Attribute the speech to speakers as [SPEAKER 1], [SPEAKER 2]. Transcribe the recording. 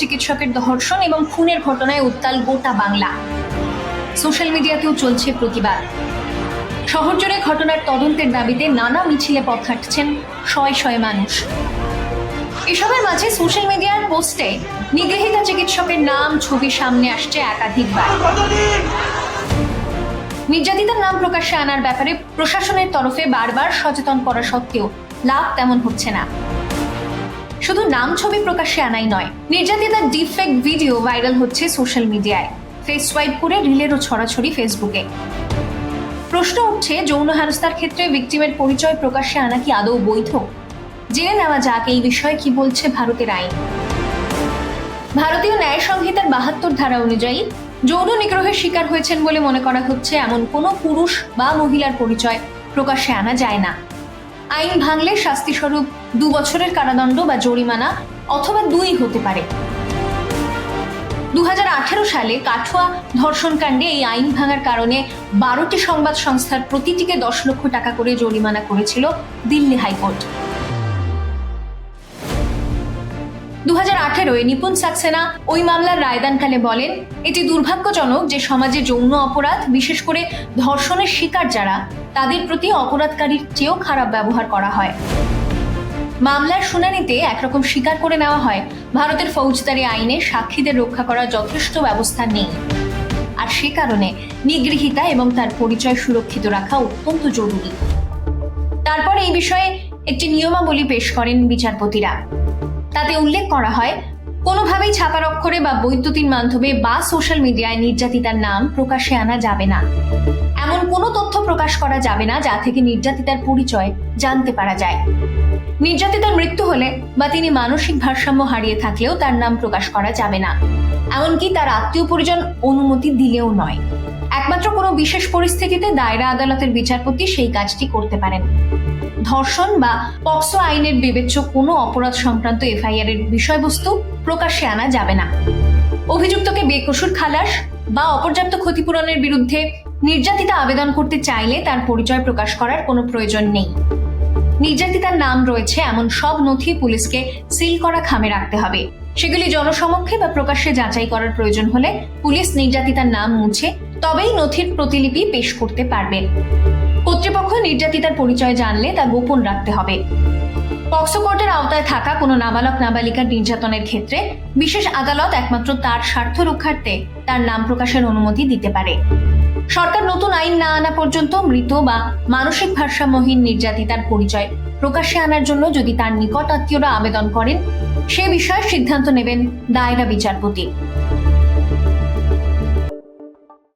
[SPEAKER 1] চিকিৎসকের ধর্ষণ এবং খুনের ঘটনায় উত্তাল গোটা বাংলা। সোশ্যাল মিডিয়াতেও চলছে প্রতিবাদ। শহর জুড়ে ঘটনার তদন্তের দাবিতে নানা মিছিলে পথ হাঁটছেন শয়ে শয়ে মানুষ। এসবের মাঝে সোশ্যাল মিডিয়ার পোস্টে নিগৃহীতা চিকিৎসকের নাম ছবি সামনে আসছে একাধিকবার। নির্যাতিতার নাম প্রকাশ্যে আনার ব্যাপারে প্রশাসনের তরফে বারবার সচেতন করা সত্ত্বেও লাভ তেমন হচ্ছে না। শুধু নাম ছবি প্রকাশ্যে আনাই নয়, নির্যাতিতার ডিফেক্ট ভিডিও ভাইরাল হচ্ছে সোশ্যাল মিডিয়ায়। ফেস সোয়াইপ করে রিলেরও ছড়াছড়ি ফেসবুকে। প্রশ্ন উঠছে, যৌন হেনস্থার ক্ষেত্রে ভিকটিমের পরিচয় প্রকাশ্যে আনা কি আদৌ বৈধ? জেনে নেওয়া যাক এই বিষয়ে কি বলছে ভারতের আইন। ভারতীয় ন্যায় সংহিতার বাহাত্তর ধারা অনুযায়ী, যৌন নিগ্রহের শিকার হয়েছেন বলে মনে করা হচ্ছে, এমন কোনো পুরুষ বা মহিলার পরিচয় প্রকাশ্যে আনা যায় না। আইন ভাঙলে শাস্তিস্বরূপ দু বছরের কারাদণ্ড বা জরিমানা অথবা দুই হতে পারে। দু হাজার আঠারো সালে কাঠুয়া ধর্ষণকাণ্ডে এই আইন ভাঙার কারণে বারোটি সংবাদ সংস্থার প্রতিটিকে দশ লক্ষ টাকা করে জরিমানা করেছিল দিল্লি হাইকোর্ট। দু হাজার আঠেরোয় নিপুণ সাক্সেনা ওই মামলার রায়দানকালে বলেন, এটি দুর্ভাগ্যজনক যে সমাজে যৌন অপরাধ, বিশেষ করে ধর্ষণের শিকার যারা, তাদের প্রতি অপরাধকারীর চেয়েও খারাপ ব্যবহার করা হয়। মামলার শুনানিতে একরকম স্বীকার করে নেওয়া হয়। ভারতের ফৌজদারি আইনে সাক্ষীদের রক্ষা করার যথেষ্ট ব্যবস্থা নেই। আর সে কারণে নিগৃহীতা এবং তার পরিচয় সুরক্ষিত রাখা অত্যন্ত জরুরি। তারপর এই বিষয়ে একটি নিয়মাবলী পেশ করেন বিচারপতিরা। তাতে উল্লেখ করা হয়, কোনোভাবেই ছাপার অক্ষরে বা বৈদ্যুতিন মাধ্যমে বা সোশ্যাল মিডিয়ায় নির্যাতিতার নাম প্রকাশ্যে আনা যাবে না। এমন কোনো তথ্য প্রকাশ করা যাবে না যা থেকে নির্যাতিতার পরিচয় জানতে পারা যায়। নির্যাতিতার মৃত্যু হলে বা তিনি মানসিক ভারসাম্য হারিয়ে থাকলেও তার নাম প্রকাশ করা যাবে না। এমনকি তার আত্মীয় পরিজন অনুমতি দিলেও নয়। একমাত্র কোনো বিশেষ পরিস্থিতিতে দায়রা আদালতের বিচারপতি সেই কাজটি করতে পারেন। ধর্ষণ বা পক্সো আইনের বিবেচ্য কোনো অপরাধ সংক্রান্ত এফআইআর এর বিষয়বস্তু প্রকাশ্যে আনা যাবে না। অভিযুক্তকে বেকসুর খালাস বা অপর্যাপ্ত ক্ষতিপূরণের বিরুদ্ধে নির্যাতিতা আবেদন করতে চাইলে তার পরিচয় প্রকাশ করার কোনো প্রয়োজন নেই। নির্যাতিতার নাম রয়েছে এমন সব নথি পুলিশকে সিল করা খামে রাখতে হবে। সেগুলি জনসমক্ষে বা প্রকাশ্যে যাচাই করার প্রয়োজন হলে পুলিশ নির্যাতিতার নাম মুছে তবেই নথির প্রতিলিপি পেশ করতে পারবে। কর্তৃপক্ষ নির্যাতিতার পরিচয় জানলে তা গোপন রাখতে হবে। পক্সো কোর্টের আওতায় থাকা কোনো নাবালক নাবালিকার নির্যাতনের ক্ষেত্রে বিশেষ আদালত একমাত্র তার স্বার্থ রক্ষার্থে তার নাম প্রকাশের অনুমতি দিতে পারে। সরকার নতুন আইন না আনা পর্যন্ত মৃত বা মানসিক ভারসাম্যহীন নির্যাতিতার পরিচয় প্রকাশ্যে আনার জন্য যদি তার নিকট আত্মীয়রা আবেদন করেন, সে বিষয়ে সিদ্ধান্ত নেবেন দায়রা বিচারপতি।